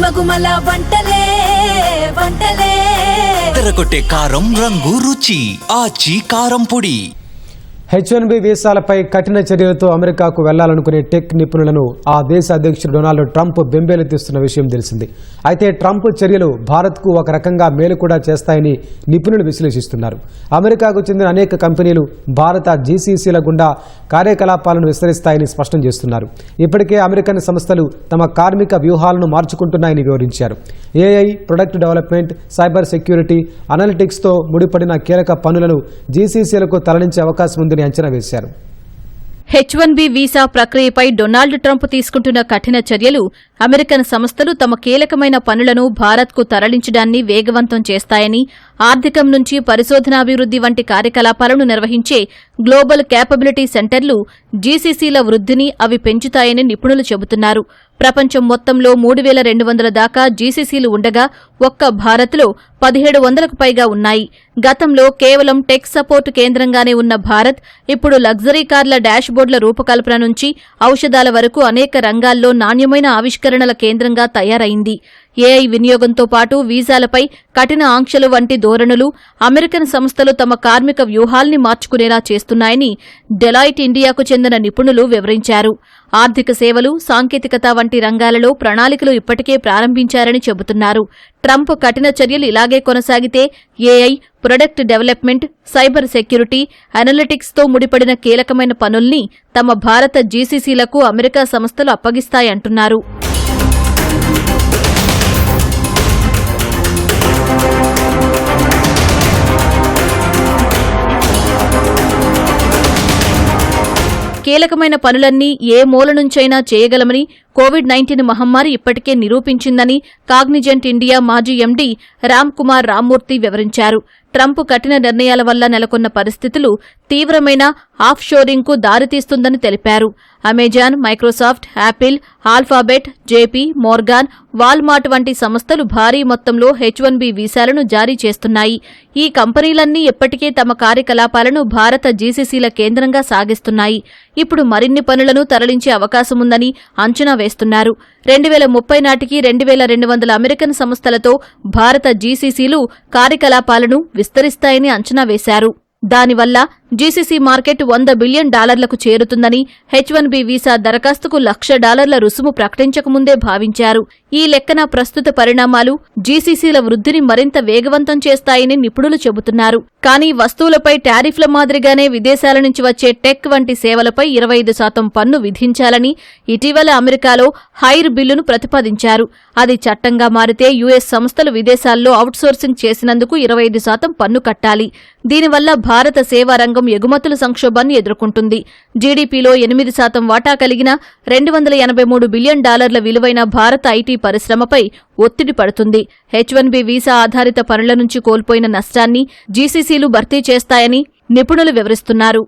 గుమగుమల వంటలే వంటలే. తెరకొట్టే కారం రంగు రుచి ఆచి కారం పొడి. హెచ్ వన్ బి వీసాలపై కఠిన చర్యలతో అమెరికాకు వెళ్ళాలనుకునే టెక్ నిపుణులను ఆ దేశ అధ్యక్షుడు డొనాల్డ్ ట్రంప్ బెంబేలెత్తిస్తున్న విషయం తెలిసింది. అయితే ట్రంప్ చర్యలు భారత్కు ఒక రకంగా మేలు కూడా చేస్తాయని నిపుణులు విశ్లేషిస్తున్నారు. అమెరికాకు చెందిన అనేక కంపెనీలు భారత జీసీసీల గుండా కార్యకలాపాలను విస్తరిస్తాయని స్పష్టం చేస్తున్నారు. ఇప్పటికే అమెరికన్ సంస్థలు తమ కార్మిక వ్యూహాలను మార్చుకుంటున్నాయని వివరించారు. AI product development cyber security అనలిటిక్స్తో ముడిపడిన కీలక పనులను జీసీసీలకు తరలించే అవకాశం ఉందని అంచనా వేశారు. హెచ్ వన్ బి వీసా ప్రక్రియపై డొనాల్డ్ ట్రంప్ తీసుకుంటున్న కఠిన చర్యలు అమెరికన్ సంస్థలు తమ కీలకమైన పనులను భారత్కు తరలించడాన్ని వేగవంతం చేస్తాయని ఆర్థికం నుంచి పరిశోధనాభివృద్ధి వంటి కార్యకలాపాలను నిర్వహించే గ్లోబల్ క్యాపబిలిటీ సెంటర్లు జీసీసీల వృద్ధిని అవి పెంచుతాయని నిపుణులు చెబుతున్నారు. ప్రపంచం మొత్తంలో మూడు వేల రెండు వందల దాకా జీసీసీలు ఉండగా ఒక్క భారత్లో పదిహేడు వందలకు పైగా ఉన్నాయి. గతంలో కేవలం టెక్ సపోర్ట్ కేంద్రంగానే ఉన్న భారత్ ఇప్పుడు లగ్జరీ కార్ల డాష్బోర్డుల రూపకల్పన నుంచి ఔషధాల వరకు అనేక రంగాల్లో నాణ్యమైన ఆవిష్కరణల కేంద్రంగా తయారైంది. ఏఐ వినియోగంతో పాటు వీసాలపై కఠిన ఆంక్షలు వంటి ధోరణులు అమెరికన్ సంస్థలు తమ కార్మిక వ్యూహాల్ని మార్చుకునేలా చేస్తున్నాయని డెలాయిట్ ఇండియాకు చెందిన నిపుణులు వివరించారు. ఆర్థిక సేవలు సాంకేతికత వంటి రంగాలలో ప్రణాళికలు ఇప్పటికే ప్రారంభించారని చెబుతున్నారు. ట్రంప్ కఠిన చర్యలు ఇలాగే కొనసాగితే AI product development cyber security అనలిటిక్స్తో ముడిపడిన కీలకమైన పనుల్ని తమ భారత జీసీసీలకు అమెరికా సంస్థలు అప్పగిస్తాయంటున్నారు. కీలకమైన పనులన్నీ ఏ మూల నుంచైనా చేయగలమని కోవిడ్ నైన్టీన్ మహమ్మారి ఇప్పటికే నిరూపించిందని కాగ్నిజెంట్ ఇండియా మాజీ ఎండీ రామ్ కుమార్ రామ్మూర్తి వివరించారు. ట్రంప్ కఠిన నిర్ణయాల వల్ల నెలకొన్న పరిస్థితులు తీవ్రమైన ఆఫ్ షోరింగ్కు దారితీస్తుందని తెలిపారు. Amazon Microsoft Apple Alphabet JP Morgan Walmart వంటి సంస్థలు భారీ మొత్తంలో హెచ్ వన్ బి వీసాలను జారీ చేస్తున్నాయి. ఈ కంపెనీలన్నీ ఇప్పటికే తమ కార్యకలాపాలను భారత జీసీసీల కేంద్రంగా సాగిస్తున్నాయి. ఇప్పుడు మరిన్ని పనులను తరలించే అవకాశముందని అంచనా వేస్తున్నారు. రెండు వేల ముప్పై నాటికి రెండు వేల రెండు వందల అమెరికన్ సంస్థలతో భారత జీసీసీలు కార్యకలాపాలను విస్తరిస్తాయని అంచనా వేశారు. దానివల్ల జీసీసీ మార్కెట్ వంద బిలియన్ డాలర్లకు చేరుతుందని హెచ్ వన్ బి వీసా దరఖాస్తుకు లక్ష డాలర్ల రుసుము ప్రకటించకముందే భావించారు. ఈ లెక్కన ప్రస్తుత పరిణామాలు జీసీసీల వృద్ధిని మరింత వేగవంతం చేస్తాయని నిపుణులు చెబుతున్నారు. కానీ వస్తువులపై టారిఫ్ల మాదిరిగానే విదేశాల నుంచి వచ్చే టెక్ వంటి సేవలపై ఇరవై ఐదు శాతం పన్ను విధించాలని ఇటీవల అమెరికాలో హైర్ బిల్లును ప్రతిపాదించారు. అది చట్టంగా మారితే యుఎస్ సంస్థలు విదేశాల్లో అవుట్సోర్సింగ్ చేసినందుకు ఇరవై ఐదు శాతం పన్ను కట్టాలి. దీనివల్ల భారత సేవా రంగం ఎగుమతుల సంక్షోభాన్ని ఎదుర్కొంటుంది. జీడీపీలో ఎనిమిది శాతం వాటా కలిగిన రెండు వందల ఎనభై మూడు బిలియన్ డాలర్ల విలువైన భారత ఐటీ పరిశ్రమపై ఒత్తిడి పడుతుంది. హెచ్ వన్ బి వీసా ఆధారిత పనుల నుంచి కోల్పోయిన నష్టాన్ని జీసీసీలు భర్తీ చేస్తాయని నిపుణులు వివరిస్తున్నారు.